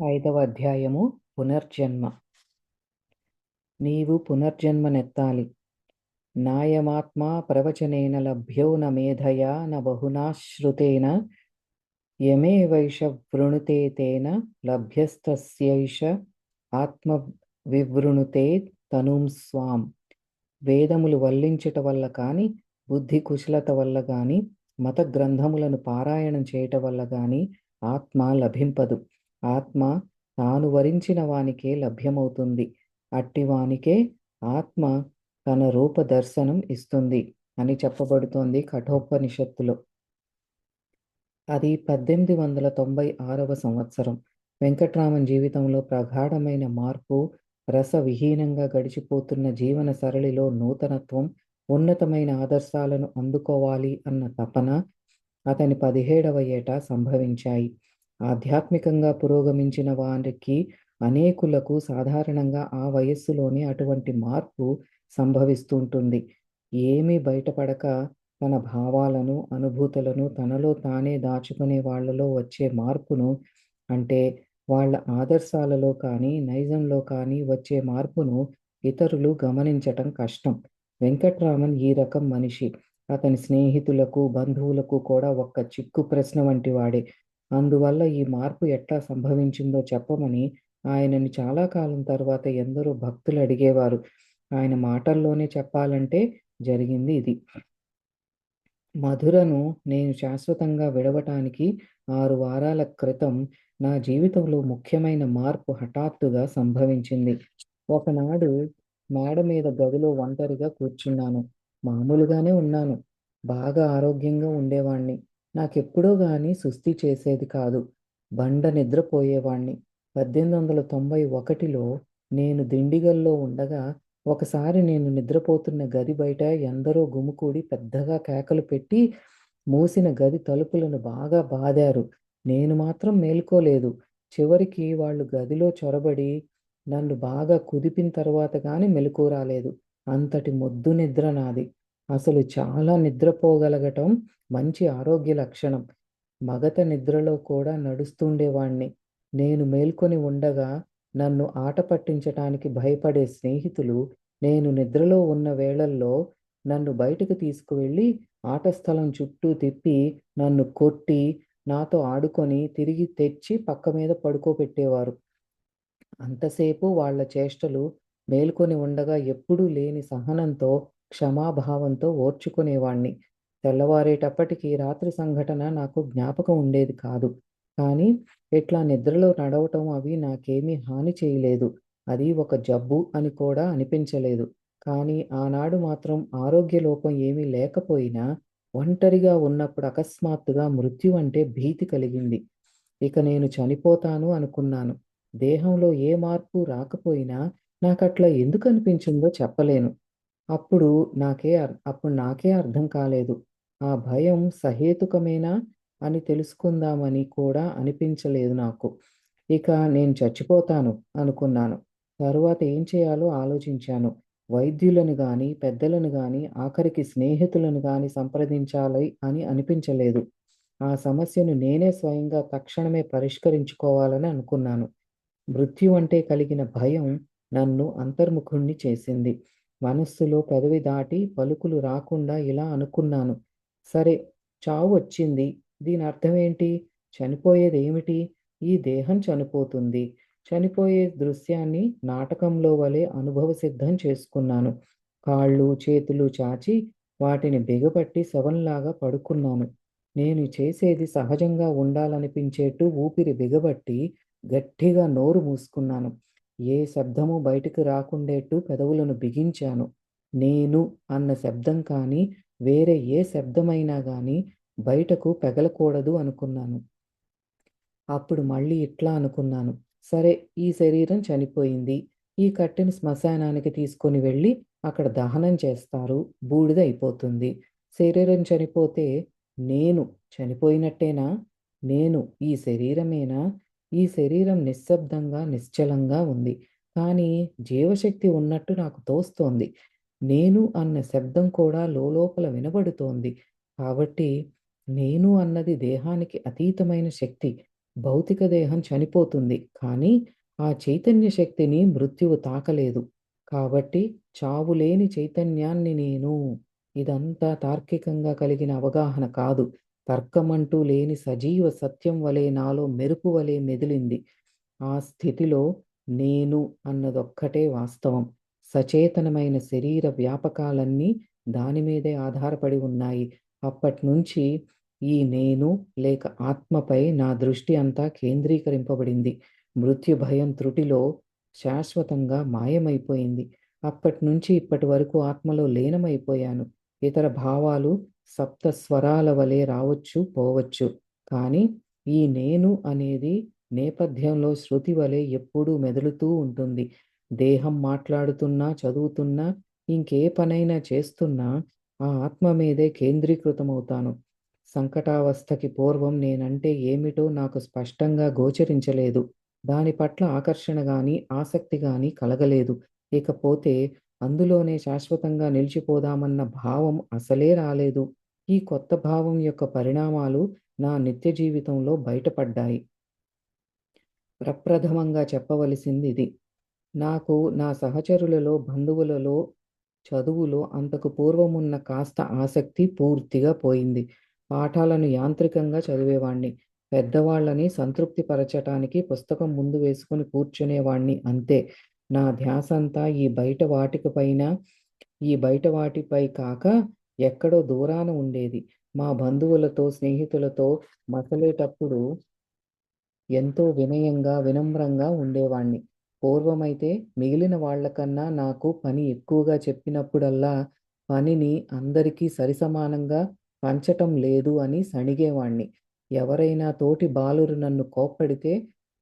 ఐదవ అధ్యాయము పునర్జన్మ. నీవు పునర్జన్మనెత్తాలి నాయమాత్మా ప్రవచనేన లభ్యో న మేధయా న బహునాశ్రుతేన యమేవైష వృణుతే తేన లభ్యస్తస్యైష ఆత్మ వివృణుతే తనుం స్వాం. వేదములు వల్లించుట వల్ల కాని బుద్ధి కుశలత వల్ల గాని మత గ్రంథములను పారాయణం చేయట వల్ల గాని ఆత్మ లభింపదు. ఆత్మ తాను వరించిన వానికే లభ్యమవుతుంది. అట్టివానికే ఆత్మ తన రూప దర్శనం ఇస్తుంది అని చెప్పబడుతోంది కఠోపనిషత్తులో. అది పద్దెనిమిది వందల తొంభై ఆరవ సంవత్సరం. వెంకట్రామన్ జీవితంలో ప్రగాఢమైన మార్పు రస విహీనంగా గడిచిపోతున్న జీవన సరళిలో నూతనత్వం ఉన్నతమైన ఆదర్శాలను అందుకోవాలి అన్న తపన అతని పదిహేడవ ఏటా సంభవించాయి. ఆధ్యాత్మికంగా పురోగమించిన వారికి అనేకులకు సాధారణంగా ఆ వయస్సులోనే అటువంటి మార్పు సంభవిస్తుంటుంది. ఏమీ బయటపడక తన భావాలను అనుభూతులను తనలో తానే దాచుకునే వాళ్ళలో వచ్చే మార్పును అంటే వాళ్ళ ఆదర్శాలలో కానీ నైజంలో కానీ వచ్చే మార్పును ఇతరులు గమనించటం కష్టం. వెంకట్రామన్ ఈ రకం మనిషి. అతని స్నేహితులకు బంధువులకు కూడా ఒక్క చిక్కు ప్రశ్న వంటి వాడే. అందువల్ల ఈ మార్పు ఎట్లా సంభవించిందో చెప్పమని ఆయనని చాలా కాలం తర్వాత ఎందరో భక్తులు అడిగేవారు. ఆయన మాటల్లోనే చెప్పాలంటే జరిగింది ఇది. మధురను నేను శాశ్వతంగా విడవటానికి ఆరు వారాల క్రితం నా జీవితంలో ముఖ్యమైన మార్పు హఠాత్తుగా సంభవించింది. ఒకనాడు మేడ మీద గదిలో ఒంటరిగా కూర్చున్నాను. మామూలుగానే ఉన్నాను. బాగా ఆరోగ్యంగా ఉండేవాణ్ణి. నాకెప్పుడో గాని సుస్థి చేసేది కాదు. బండ నిద్రపోయేవాణ్ణి. పద్దెనిమిది వందల తొంభై ఒకటిలో నేను దిండిగల్లో ఉండగా ఒకసారి నేను నిద్రపోతున్న గది బయట ఎందరో గుమికూడి పెద్దగా కేకలు పెట్టి మూసిన గది తలుపులను బాగా బాదారు. నేను మాత్రం మేల్కోలేదు. చివరికి వాళ్ళు గదిలో చొరబడి నన్ను బాగా కుదిపిన తర్వాత కానీ మెలకు రాలేదు. అంతటి మొద్దు నిద్ర నాది. అసలు చాలా నిద్రపోగలగటం మంచి ఆరోగ్య లక్షణం. మగత నిద్రలో కూడా నడుస్తుండేవాణ్ణి. నేను మేల్కొని ఉండగా నన్ను ఆట పట్టించటానికి భయపడే స్నేహితులు నేను నిద్రలో ఉన్న వేళల్లో నన్ను బయటకు తీసుకువెళ్ళి ఆట స్థలం చుట్టూ తిప్పి నన్ను కొట్టి నాతో ఆడుకొని తిరిగి తెచ్చి పక్క మీద పడుకోబెట్టేవారు. అంతసేపు వాళ్ళ చేష్టలు మేల్కొని ఉండగా ఎప్పుడూ లేని సహనంతో క్షమాభావంతో ఓర్చుకునేవాణ్ణి. తెల్లవారేటప్పటికీ రాత్రి సంఘటన నాకు జ్ఞాపకం ఉండేది కాదు. కానీ ఇట్లా నిద్రలో నడవటం అవి నాకేమీ హాని చేయలేదు. అది ఒక జబ్బు అని కూడా అనిపించలేదు. కానీ ఆనాడు మాత్రం ఆరోగ్య లోపం ఏమీ లేకపోయినా ఒంటరిగా ఉన్నప్పుడు అకస్మాత్తుగా మృత్యు అంటే భీతి కలిగింది. ఇక నేను చనిపోతాను అనుకున్నాను. దేహంలో ఏ మార్పు రాకపోయినా నాకట్లా ఎందుకు అనిపించిందో చెప్పలేను. అప్పుడు నాకే అప్పుడు నాకే అర్థం కాలేదు. ఆ భయం సహేతుకమేనా అని తెలుసుకుందామని కూడా అనిపించలేదు నాకు. ఇక నేను చచ్చిపోతాను అనుకున్నాను. తరువాత ఏం చేయాలో ఆలోచించాను. వైద్యులను కానీ పెద్దలను కానీ ఆఖరికి స్నేహితులను కానీ సంప్రదించాలి అని అనిపించలేదు. ఆ సమస్యను నేనే స్వయంగా తక్షణమే పరిష్కరించుకోవాలని అనుకున్నాను. మృత్యు అంటే కలిగిన భయం నన్ను అంతర్ముఖుణ్ణి చేసింది. మనస్సులో పెదవి దాటి పలుకులు రాకుండా ఇలా అనుకున్నాను. సరే చావు వచ్చింది. దీని అర్థం ఏంటి చనిపోయేది ఏమిటి? ఈ దేహం చనిపోతుంది. చనిపోయే దృశ్యాన్ని నాటకంలో వలె అనుభవ సిద్ధం చేసుకున్నాను. కాళ్ళు చేతులు చాచి వాటిని బిగపట్టి శవంలాగా పడుకున్నాను. నేను చేసేది సహజంగా ఉండాలనిపించేట్టు ఊపిరి బిగబట్టి గట్టిగా నోరు మూసుకున్నాను. ఏ శబ్దము బయటకు రాకుండేట్టు పెదవులను బిగించాను. నేను అన్న శబ్దం కానీ వేరే ఏ శబ్దమైనా కానీ బయటకు పెగలకూడదు అనుకున్నాను. అప్పుడు మళ్ళీ ఇట్లా అనుకున్నాను. సరే ఈ శరీరం చనిపోయింది. ఈ కట్టెను శ్మశానానికి తీసుకొని వెళ్ళి అక్కడ దహనం చేస్తారు. బూడిద అయిపోతుంది. శరీరం చనిపోతే నేను చనిపోయినట్టేనా? నేను ఈ శరీరమేనా? ఈ శరీరం నిశ్శబ్దంగా నిశ్చలంగా ఉంది. కానీ జీవశక్తి ఉన్నట్టు నాకు తోస్తోంది. నేను అన్న శబ్దం కూడా లోపల వినబడుతోంది. కాబట్టి నేను అన్నది దేహానికి అతీతమైన శక్తి భౌతిక దేహం చనిపోతుంది. కానీ ఆ చైతన్య శక్తిని మృత్యువు తాకలేదు. కాబట్టి చావులేని చైతన్యాన్ని నేను. ఇదంతా తార్కికంగా కలిగిన అవగాహన కాదు. తర్కమంటూ లేని సజీవ సత్యం వలె నాలో మెరుపు వలె మెదిలింది. ఆ స్థితిలో నేను అన్నదొక్కటే వాస్తవం. సచేతనమైన శరీర వ్యాపకాలన్నీ దాని మీదే ఆధారపడి ఉన్నాయి. అప్పటినుంచి ఈ నేను లేక ఆత్మపై నా దృష్టి అంతా కేంద్రీకరింపబడింది. మృత్యు భయం త్రుటిలో శాశ్వతంగా మాయమైపోయింది. అప్పట్నుంచి ఇప్పటి వరకు ఆత్మలో లీనమైపోయాను. ఇతర భావాలు సప్త స్వరాల వలె రావచ్చు పోవచ్చు. కానీ ఈ నేను అనేది నేపథ్యంలో శృతి వలె ఎప్పుడూ మెదులుతూ ఉంటుంది. దేహం మాట్లాడుతున్నా చదువుతున్నా ఇంకే పనైనా చేస్తున్నా ఆ ఆత్మ మీదే కేంద్రీకృతమవుతాను. సంకటావస్థకి పూర్వం నేనంటే ఏమిటో నాకు స్పష్టంగా గోచరించలేదు. దాని పట్ల ఆకర్షణ గాని ఆసక్తి గాని కలగలేదు. ఇకపోతే అందులోనే శాశ్వతంగా నిలిచిపోదామన్న భావం అసలే రాలేదు. ఈ కొత్త భావం యొక్క పరిణామాలు నా నిత్య జీవితంలో బయటపడ్డాయి. ప్రప్రథమంగా చెప్పవలసింది ఇది నాకు నా సహచరులలో బంధువులలో చదువులో అంతకు పూర్వమున్న కాస్త ఆసక్తి పూర్తిగా పోయింది. పాఠాలను యాంత్రికంగా చదివేవాణ్ణి. పెద్దవాళ్ళని సంతృప్తి పరచటానికి పుస్తకం ముందు వేసుకుని కూర్చునేవాణ్ణి అంతే. నా ధ్యాసంతా ఈ బయట వాటికి పైన ఈ బయట వాటిపై కాక ఎక్కడో దూరాన ఉండేది. మా బంధువులతో స్నేహితులతో మసలేటప్పుడు ఎంతో వినయంగా వినమ్రంగా ఉండేవాణ్ణి. పూర్వమైతే మిగిలిన వాళ్ళకన్నా నాకు పని ఎక్కువగా చెప్పినప్పుడల్లా పనిని అందరికీ సరిసమానంగా పంచటం లేదు అని సణిగేవాణ్ణి. ఎవరైనా తోటి బాలురు నన్ను కోప్పడితే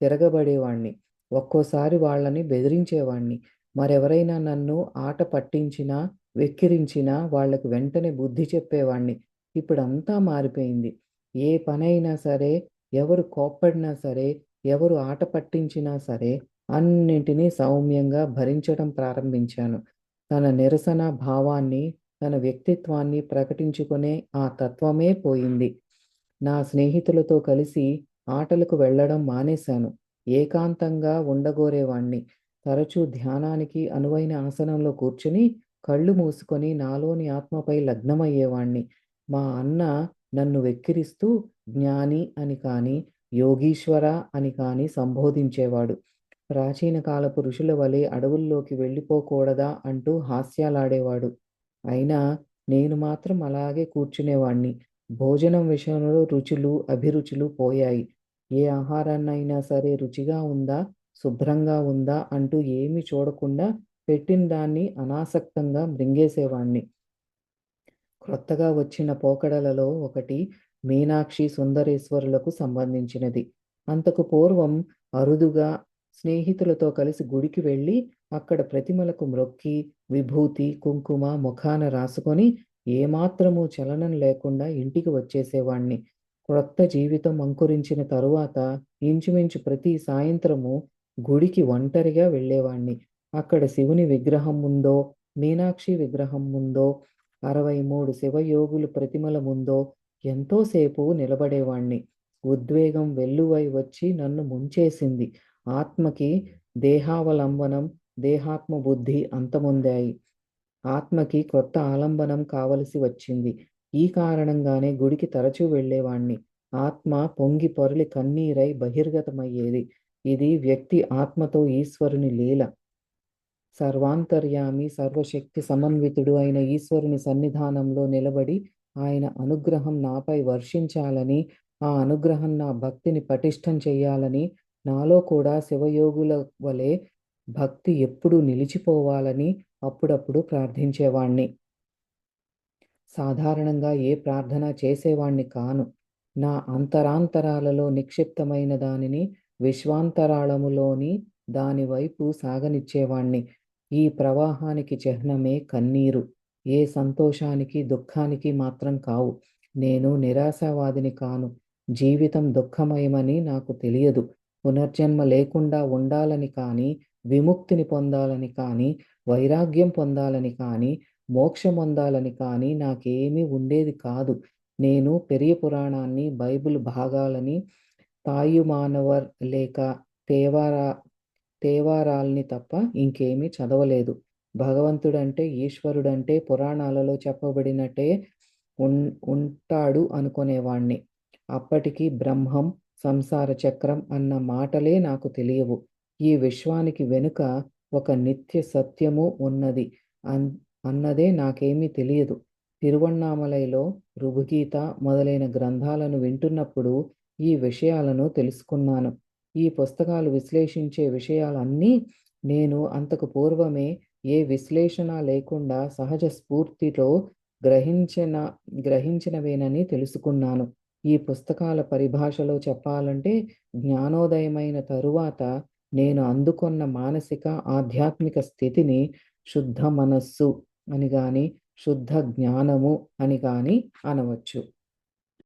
తిరగబడేవాణ్ణి. ఒక్కోసారి వాళ్ళని బెదిరించేవాణ్ణి. మరెవరైనా నన్ను ఆట పట్టించినా వెక్కిరించినా వాళ్ళకు వెంటనే బుద్ధి చెప్పేవాణ్ణి. ఇప్పుడంతా మారిపోయింది. ఏ పనైనా సరే ఎవరు కోప్పడినా సరే ఎవరు ఆట పట్టించినా సరే అన్నింటినీ సౌమ్యంగా భరించడం ప్రారంభించాను. తన నిరసన భావాన్ని తన వ్యక్తిత్వాన్ని ప్రకటించుకునే ఆ తత్వమే పోయింది. నా స్నేహితులతో కలిసి ఆటలకు వెళ్ళడం మానేశాను. ఏకాంతంగా ఉండగోరేవాణ్ణి. తరచూ ధ్యానానికి అనువైన ఆసనంలో కూర్చుని కళ్ళు మూసుకొని నాలోని ఆత్మపై లగ్నమయ్యేవాణ్ణి. మా అన్న నన్ను వెక్కిరిస్తూ జ్ఞాని అని కాని యోగీశ్వర అని కాని సంబోధించేవాడు. ప్రాచీన కాలపు ఋషుల వలె అడవుల్లోకి వెళ్ళిపోకూడదా అంటూ హాస్యాలాడేవాడు. అయినా నేను మాత్రం అలాగే కూర్చునేవాణ్ణి. భోజనం విషయంలో రుచులు అభిరుచులు పోయాయి. ఏ ఆహారాన్నైనా సరే రుచిగా ఉందా శుభ్రంగా ఉందా అంటూ ఏమి చూడకుండా పెట్టిన దాన్ని అనాసక్తంగా మృంగేసేవాణ్ణి. క్రొత్తగా వచ్చిన పోకడలలో ఒకటి మీనాక్షి సుందరేశ్వరులకు సంబంధించినది. అంతకు పూర్వం అరుదుగా స్నేహితులతో కలిసి గుడికి వెళ్ళి అక్కడ ప్రతిమలకు మ్రొక్కి విభూతి కుంకుమ ముఖాన రాసుకొని ఏమాత్రము చలనం లేకుండా ఇంటికి వచ్చేసేవాణ్ణి. క్రొత్త జీవితం అంకురించిన తరువాత ఇంచుమించు ప్రతి సాయంత్రము గుడికి ఒంటరిగా వెళ్ళేవాణ్ణి. అక్కడ శివుని విగ్రహం ఉందో మీనాక్షి విగ్రహం ముందో అరవై మూడు శివయోగులు ప్రతిమల ముందో ఎంతోసేపు నిలబడేవాణ్ణి. ఉద్వేగం వెల్లువై వచ్చి నన్ను ముంచేసింది. ఆత్మకి దేహావలంబనం దేహాత్మ బుద్ధి అంతమొందాయి. ఆత్మకి కొత్త ఆలంబనం కావలసి వచ్చింది. ఈ కారణంగానే గుడికి తరచూ వెళ్ళేవాణ్ణి. ఆత్మ పొంగి పొరలి కన్నీరై బహిర్గతమయ్యేది. ఇది వ్యక్తి ఆత్మతో ఈశ్వరుని లీల. సర్వాంతర్యామి సర్వశక్తి సమన్వితుడు అయిన ఈశ్వరుని సన్నిధానంలో నిలబడి ఆయన అనుగ్రహం నాపై వర్షించాలని ఆ అనుగ్రహం నా భక్తిని పటిష్టం చేయాలని నాలో కూడా శివయోగుల వలె భక్తి ఎప్పుడు నిలిచిపోవాలని అప్పుడప్పుడు ప్రార్థించేవాణ్ణి. సాధారణంగా ఏ ప్రార్థన చేసేవాణ్ణి కాను. నా అంతరాంతరాలలో నిక్షిప్తమైన దానిని విశ్వాంతరాళములోని దానివైపు సాగనిచ్చేవాణ్ణి. ఈ ప్రవాహానికి చిహ్నమే కన్నీరు. ఏ సంతోషానికి దుఃఖానికి మాత్రం కావు. నేను నిరాశావాదిని కాను. జీవితం దుఃఖమయమని నాకు తెలియదు. పునర్జన్మ లేకుండా ఉండాలని కానీ విముక్తిని పొందాలని కానీ వైరాగ్యం పొందాలని కానీ మోక్షం అందాలని కానీ నాకేమీ ఉండేది కాదు నేను పెరియ పురాణాన్ని బైబిల్ భాగాలని తాయుమానవర్ లేక తేవారా తేవారాల్ని తప్ప ఇంకేమీ చదవలేదు. భగవంతుడంటే, ఈశ్వరుడంటే పురాణాలలో చెప్పబడినట్టే ఉన్ ఉంటాడు అనుకునేవాణ్ణి. అప్పటికి బ్రహ్మం, సంసార చక్రం అన్న మాటలే నాకు తెలియవు. ఈ విశ్వానికి వెనుక ఒక నిత్య సత్యము ఉన్నది అన్ అన్నదే నాకేమీ తెలియదు. తిరువణ్ణామలైలో రుభుగీత మొదలైన గ్రంథాలను వింటున్నప్పుడు ఈ విషయాలను తెలుసుకున్నాను. ఈ పుస్తకాలు విశ్లేషించే విషయాలన్నీ నేను అంతకు పూర్వమే ఏ విశ్లేషణ లేకుండా సహజ స్ఫూర్తితో గ్రహించిన గ్రహించినవేనని తెలుసుకున్నాను. ఈ పుస్తకాల పరిభాషలో చెప్పాలంటే జ్ఞానోదయమైన తరువాత నేను అందుకున్న మానసిక, ఆధ్యాత్మిక స్థితిని శుద్ధ మనస్సు అని కానీ శుద్ధ జ్ఞానము అని కానీ అనవచ్చు.